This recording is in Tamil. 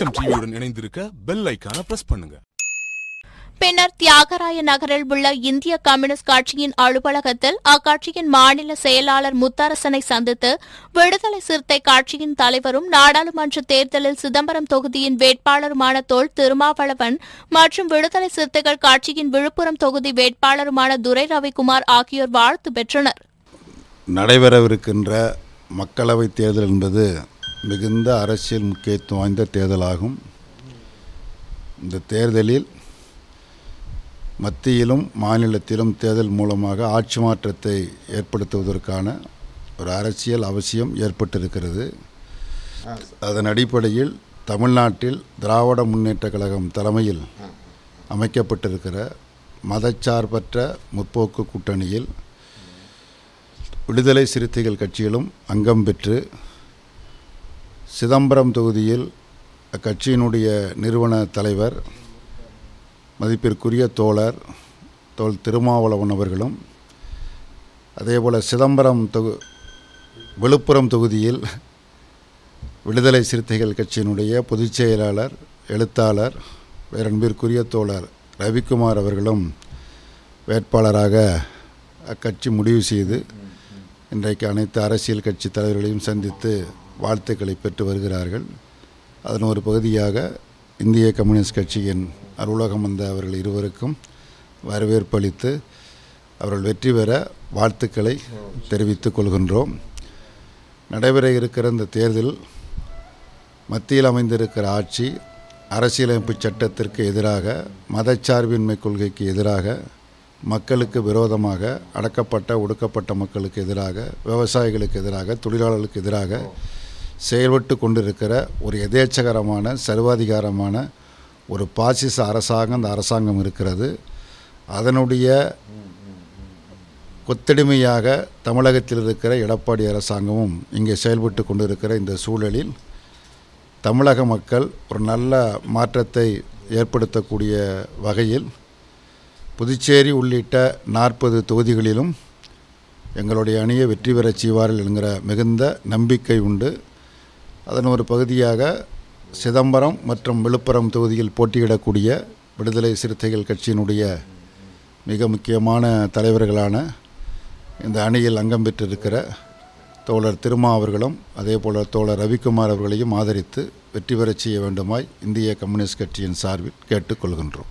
வெளிச்சம் டிவியுடன் இணைந்திருக்க பெல் ஐக்கான பிரஸ் பண்ணுங்க. பின்னர் தியாகராய நகரில் உள்ள இந்திய கம்யூனிஸ்ட் கட்சியின் அலுவலகத்தில் அக்கட்சியின் மாநில செயலாளர் முத்தரசனை சந்தித்து விடுதலை சிறுத்தை கட்சியின் தலைவரும் நாடாளுமன்ற தேர்தலில் சிதம்பரம் தொகுதியின் வேட்பாளருமான தொல் திருமாவளவன் மற்றும் விடுதலை சிறுத்தைகள் கட்சியின் விழுப்புரம் தொகுதி வேட்பாளருமான துரை ரவிக்குமார் ஆகியோர் வாழ்த்து பெற்றனர். நடைபெறவிருக்கின்ற மக்களவைத் தேர்தல் என்பது மிகுந்த அரசியல் முக்கியத்துவம் வாய்ந்த தேர்தலாகும். இந்த தேர்தலில் மத்தியிலும் மாநிலத்திலும் தேர்தல் மூலமாக ஆட்சி மாற்றத்தை ஏற்படுத்துவதற்கான ஒரு அரசியல் அவசியம் ஏற்பட்டிருக்கிறது. அதன் அடிப்படையில் தமிழ்நாட்டில் திராவிட முன்னேற்றக் கழகம் தலைமையில் அமைக்கப்பட்டிருக்கிற மதச்சார்பற்ற முற்போக்கு கூட்டணியில் விடுதலை சிறுத்தைகள் கட்சியிலும் அங்கம் பெற்று சிதம்பரம் தொகுதியில் அக்கட்சியினுடைய நிறுவன தலைவர் மதிப்பிற்குரிய தோழர் தோல் திருமாவளவன் அவர்களும் அதேபோல் சிதம்பரம் தொகு விழுப்புரம் தொகுதியில் விடுதலை சிறுத்தைகள் கட்சியினுடைய பொதுச் செயலாளர் எழுத்தாளர் பேரன்பிற்குரிய தோழர் ரவிக்குமார் அவர்களும் வேட்பாளராக அக்கட்சி முடிவு செய்து இன்றைக்கு அனைத்து அரசியல் கட்சி தலைவர்களையும் சந்தித்து வாழ்த்துக்களை பெற்று வருகிறார்கள். அதன் ஒரு பகுதியாக இந்திய கம்யூனிஸ்ட் கட்சியின் அலுவலகம் வந்த அவர்கள் இருவருக்கும் வரவேற்பு அளித்து அவர்கள் வெற்றி பெற வாழ்த்துக்களை தெரிவித்துக் கொள்கின்றோம். நடைபெற இருக்கிற இந்த தேர்தல் மத்தியில் அமைந்திருக்கிற ஆட்சி அரசியலமைப்பு சட்டத்திற்கு எதிராக மதச்சார்பின்மை கொள்கைக்கு எதிராக மக்களுக்கு விரோதமாக அடக்கப்பட்ட ஒடுக்கப்பட்ட மக்களுக்கு எதிராக விவசாயிகளுக்கு எதிராக தொழிலாளர்களுக்கு எதிராக செயல்பட்டு கொண்டிருக்கிற ஒரு எதேச்சகரமான சர்வாதிகாரமான ஒரு பாசிச அரசாங்கம் அந்த அரசாங்கம் இருக்கிறது. அதனுடைய கொத்தடிமையாக தமிழகத்தில் இருக்கிற எடப்பாடி அரசாங்கமும் இங்கே செயல்பட்டு கொண்டிருக்கிற இந்த சூழலில் தமிழக மக்கள் ஒரு நல்ல மாற்றத்தை ஏற்படுத்தக்கூடிய வகையில் புதுச்சேரி உள்ளிட்ட நாற்பது தொகுதிகளிலும் எங்களுடைய அணியை வெற்றி பெறச் செய்வார்கள் என்கிற மிகுந்த நம்பிக்கை உண்டு. அதன் ஒரு பகுதியாக சிதம்பரம் மற்றும் விழுப்புரம் தொகுதியில் போட்டியிடக்கூடிய விடுதலை சிறுத்தைகள் கட்சியினுடைய மிக முக்கியமான தலைவர்களான இந்த அணியில் அங்கம் பெற்றிருக்கிற தோழர் திருமா அவர்களும் அதே போல் தோழர் ரவிக்குமார் அவர்களையும் ஆதரித்து வெற்றி பெறச் செய்ய வேண்டுமாய் இந்திய கம்யூனிஸ்ட் கட்சியின் சார்பில் கேட்டுக்கொள்கின்றோம்.